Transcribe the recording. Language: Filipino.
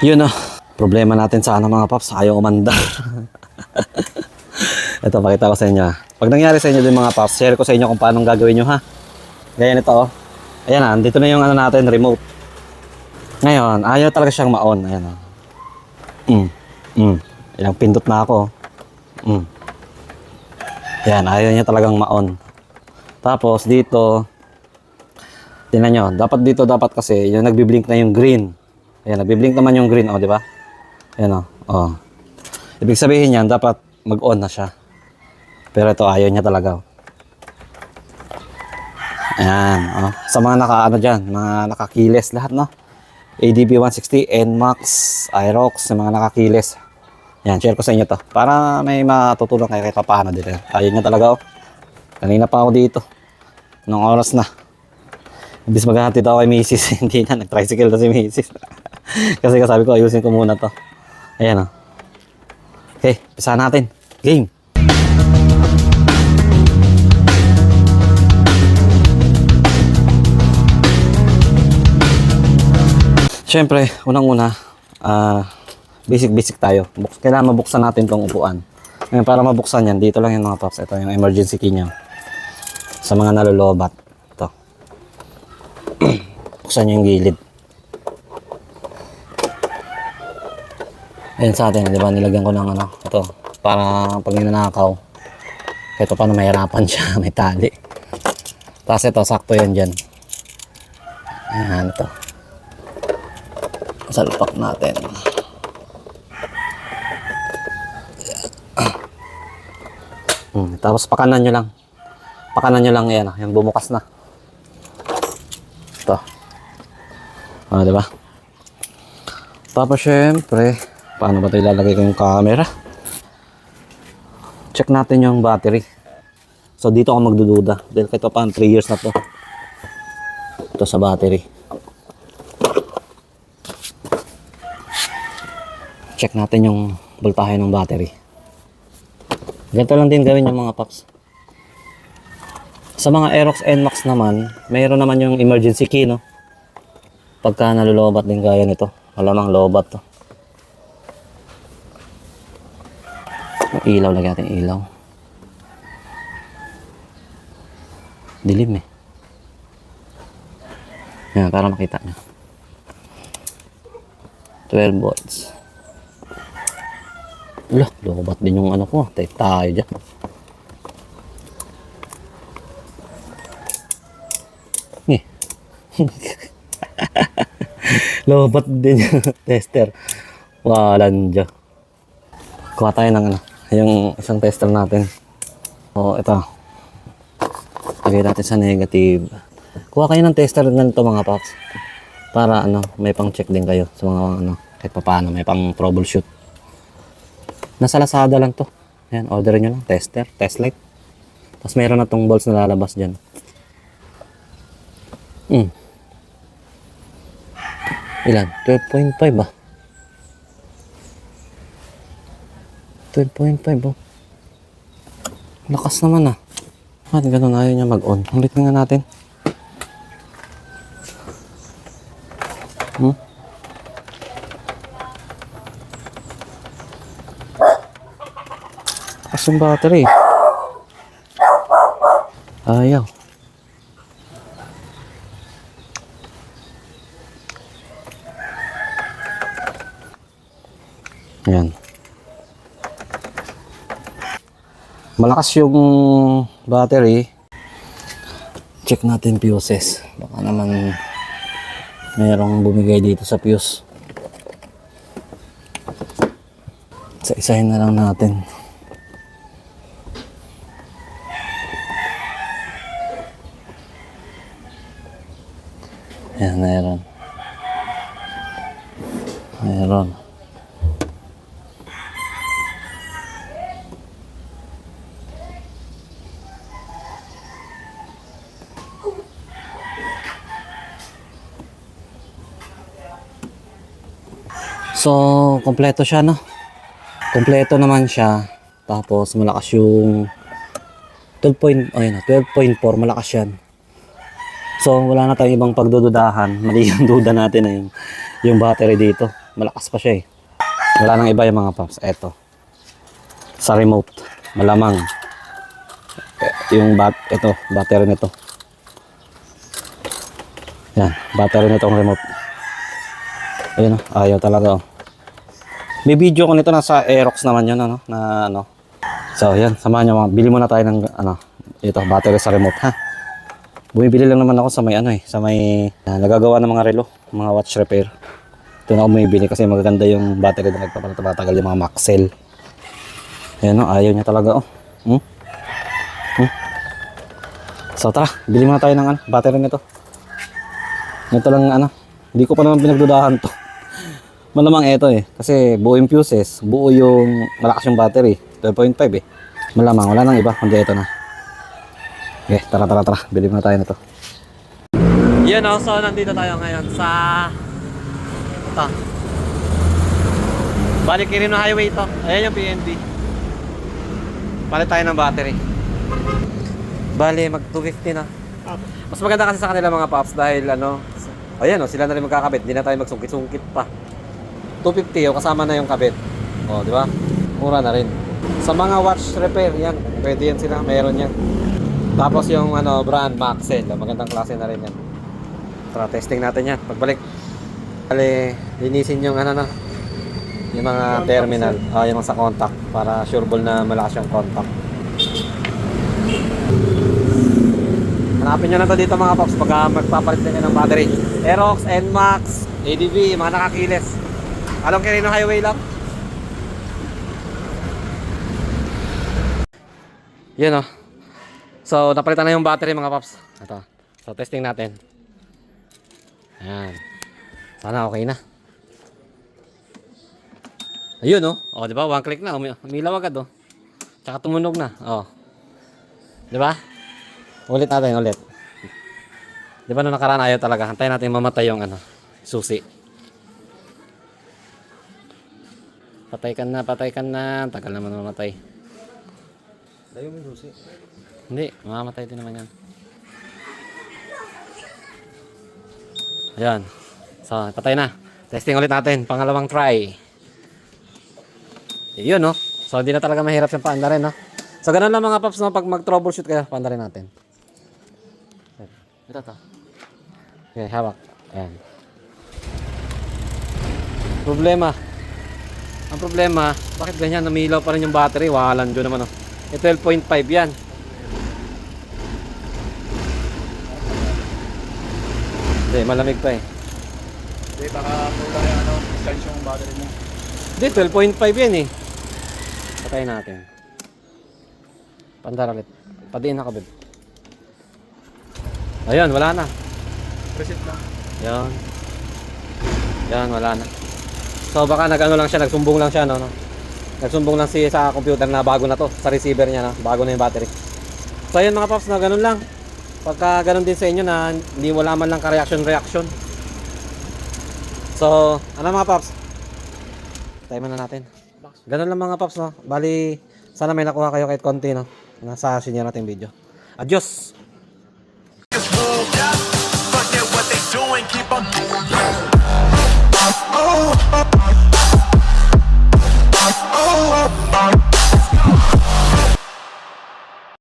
Yun ah. Problema natin sa ano mga paps, ayaw umanda. Ito, pakita ko sa inyo. ah. Pag nangyari sa inyo din mga paps, share ko sa inyo kung paano gagawin nyo ha. Ganyan ito oh. Ayan ah, dito na yung ano natin, remote. Ngayon, ayaw talaga siyang ma-on. Ayan oh. Mm. Mm. Ilang pindot na ako. oh. Mm. Ayan, ayaw niya talagang ma-on. Tapos dito, tingnan nyo, dapat dito dapat kasi yung nagbi-blink na yung green. Ayan, nagbi-blink naman yung green, oh, di ba? Ayan, oh. oh. Ibig sabihin yan, dapat mag-on na siya. Pero ito, ayaw niya talaga. oh. Ayan, oh. Sa mga naka, ano dyan, mga nakakiles lahat, no? ADB 160, NMAX, sa mga nakakiles. Yan, share ko sa inyo to. Para may matutulong kayo kahit paano dito. Ayaw niya talaga, oh. Kanina pa ako dito. Anong oras na? Ibis maghahatid ako kay Mrs. Hindi na, nag-tricycle na si Mrs. Kasi kasabi ko, ayusin ko muna to. Ayan o. Okay, pisa natin. Game! Siyempre, unang-una, ah, basic-basic tayo. Buk- kailangan mabuksan natin tong upuan. Ngayon, para mabuksan yan, dito lang yung mga tops. Ito yung emergency key niya. Sa mga nalolobat. Ito. Buksan niyo yung gilid. Ayan sa atin, di ba? Nilagyan ko ng ano, ito. Para pag ninanakaw, pa paano mahirapan siya, may tali. Tapos ito, sakto yan dyan. Ayan, ito. Salpak natin. Hmm, tapos pakanan nyo lang. Pakanan nyo lang yan, ah, yung bumukas na. Ito. Ah, di ba? Tapos syempre, paano ba ito ilalagay ko yung camera? Check natin yung battery. So dito ako magdududa. Dahil kahit pa 3 years na to. Ito sa battery. Check natin yung voltahe ng battery. Ganito lang din gawin yung mga paps. Sa mga Aerox NMAX naman, mayroon naman yung emergency key, no? Pagka nalulobat din gaya nito. Malamang lobat to. Ilaw, lagyan natin ilaw. Dilim eh. Yan, para makita nyo. 12 volts. Wala, lobat din yung ano ko. Tayo tayo dyan. Eh. lobat din yung tester. Walan dyan. Kuha tayo ng ano, yung isang tester natin. O, ito. Lagay natin sa negative. Kuha kayo ng tester ganito mga paps. Para ano, may pang check din kayo sa mga ano, kahit pa paano, may pang troubleshoot. Nasa Lazada lang to. Ayan, orderin nyo lang. Tester, test light. Tapos meron na tong bolts na lalabas dyan. Hmm. Ilan? 12.5 ba? 12.5 oh. Lakas naman ah. Ba't ganun ayaw niya mag-on? Ulit nga natin. Hmm? Lakas yung battery. Ayaw. Ayan. Malakas yung battery. Check natin fuses. Baka naman mayroong bumigay dito sa fuse. Sa isahin na lang natin. Ayan, mayroon. Mayroon. So, kompleto siya, no? Kompleto naman siya. Tapos, malakas yung 12 point, ayun na, 12.4, malakas yan. So, wala na tayong ibang pagdududahan. Mali yung duda natin na yung, yung battery dito. malakas pa siya eh. Wala nang iba yung mga paps. Eto. Sa remote. Malamang. Eh, Yung bat, ito, battery nito. Yan, battery nitong remote. Ayun, oh, ayaw talaga oh. May video ko nito nasa Aerox naman yun, ano, na ano. So, yan, samahan nyo mga, bili muna tayo ng, ano, ito, battery sa remote, ha. Bumibili lang naman ako sa may, ano eh, sa may, ah, nagagawa ng mga relo, mga watch repair. Ito na ako bumibili kasi magaganda yung battery na nagpapatagal yung mga Maxell. Ayan, oh, ayaw niya talaga, oh. Hmm? Hmm? So, tara, bili muna tayo ng, ano, battery nito. Ito lang, ano, hindi ko pa naman pinagdudahan to. Malamang ito eh. Kasi buo yung fuses, buo yung malakas yung battery. 12.5 eh. Malamang, wala nang iba, kundi ito na. Okay, tara tara tara. Bili muna tayo nito. Yan o, so nandito tayo ngayon sa... Ito. Balik Quirino Highway ito. Ayan yung PNB. Palit tayo ng battery. Bali, mag 250 na. Mas maganda kasi sa kanila mga paps dahil ano, ayan o, sila na rin magkakabit. Hindi na tayo magsungkit-sungkit pa. 250 o kasama na yung kabit. O, di ba? Mura na rin. Sa mga watch repair, yan. Pwede yan sila. Meron yan. Tapos yung ano, brand Maxell. Magandang klase na rin yan. Tara, testing natin yan. Pagbalik. Bale, linisin yung ano na. Yung mga terminal. Ah, yung mga sa contact. Para sure ball na malakas yung contact. Hanapin nyo na to dito mga paps pagka magpapalit din kayo ng battery. Aerox, NMAX, ADV, mga nakakiles. Along Quirino Highway lang. Yan oh. So, napalitan na yung battery mga paps. Ito. So, testing natin. Ayan. Sana okay na. Ayun oh. Oh, di ba? One click na. Umi- Umilaw agad oh. Tsaka tumunog na. Oh. Di ba? Ulit natin, ulit. Di ba nung nakaraan ayaw talaga? Hantayin natin mamatay yung ano, susi. Patay ka na, patay ka na. Tagal naman mamatay. Layo mo yung susi. Hindi, mamamatay din naman yan. Ayan. So, patay na. Testing ulit natin. Pangalawang try. Yun, no? So, hindi na talaga mahirap siyang paanda rin, no? So, ganun lang mga paps, no? Pag mag-troubleshoot kayo, paanda rin natin. Ito to. Okay, hawak. Ayan. Problema. Ang problema, bakit ganyan? Namilaw pa rin yung battery. Wahalan dyan naman, no? Eh, 12.5 yan. Hindi, malamig pa eh. Hindi, baka kulang yung ano, charge yung battery mo. Hindi, 12.5 yan eh. Patayin natin. Pandar ulit. Padiin na kabib. Ayun, wala na. Reset lang. Yan. Yan, wala na. So baka nag-ano lang siya, nagsumbong lang siya, no? no? Nagsumbong lang siya sa computer na bago na to, sa receiver niya, no? Bago na yung battery. So ayun mga paps, na ganun lang. Pagka ganun din sa inyo na hindi wala man lang ka-reaction reaction. So, ano mga paps? Tayo na natin. Ganun lang mga paps, no? Bali, sana may nakuha kayo kahit konti, no? Nasa senior natin video. Adios! Fuck. Oh, oh,